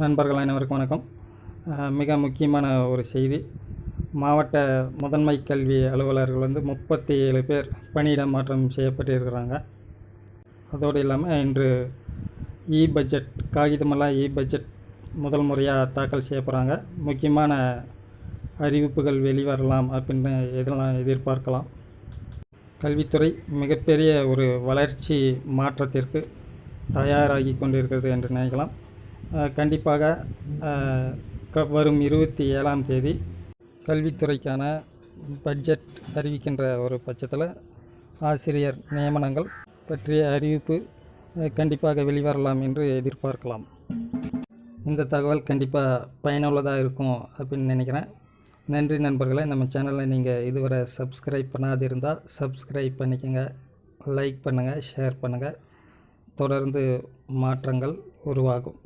நண்பர்கள் அனைவருக்கும் வணக்கம். மிக முக்கியமான ஒரு செய்தி. மாவட்ட முதன்மை கல்வி அலுவலர்கள் வந்து முப்பத்தி ஏழு பேர் பணியிட மாற்றம் செய்யப்பட்டிருக்கிறாங்க. அதோடு இல்லாமல் இன்று இ பட்ஜெட் காகிதமெல்லாம் இ பட்ஜெட் முதல் முறையாக தாக்கல் செய்ய போகிறாங்க முக்கியமான அறிவிப்புகள் வெளிவரலாம் அப்படின்னு எதெல்லாம் எதிர்பார்க்கலாம். கல்வித்துறை மிகப்பெரிய ஒரு வளர்ச்சி மாற்றத்திற்கு தயாராகி கொண்டிருக்கிறது என்று நினைக்கலாம். கண்டிப்பாக க- வரும் இருபத்தி ஏழாம் தேதி கல்வித்துறைக்கான பட்ஜெட் அறிவிக்கின்ற ஒரு பட்சத்தில் ஆசிரியர் நியமனங்கள் பற்றிய அறிவிப்பு கண்டிப்பாக வெளிவரலாம் என்று எதிர்பார்க்கலாம். இந்த தகவல் கண்டிப்பாக பயனுள்ளதாக இருக்கும் அப்படின்னு நினைக்கிறேன். நன்றி நண்பர்களே நம்ம சேனலை நீங்கள் இதுவரை சப்ஸ்கிரைப் பண்ணாதிருந்தால் சப்ஸ்கிரைப் பண்ணிக்கோங்க லைக் பண்ணுங்கள் ஷேர் பண்ணுங்கள் தொடர்ந்து மாற்றங்கள் உருவாகும்.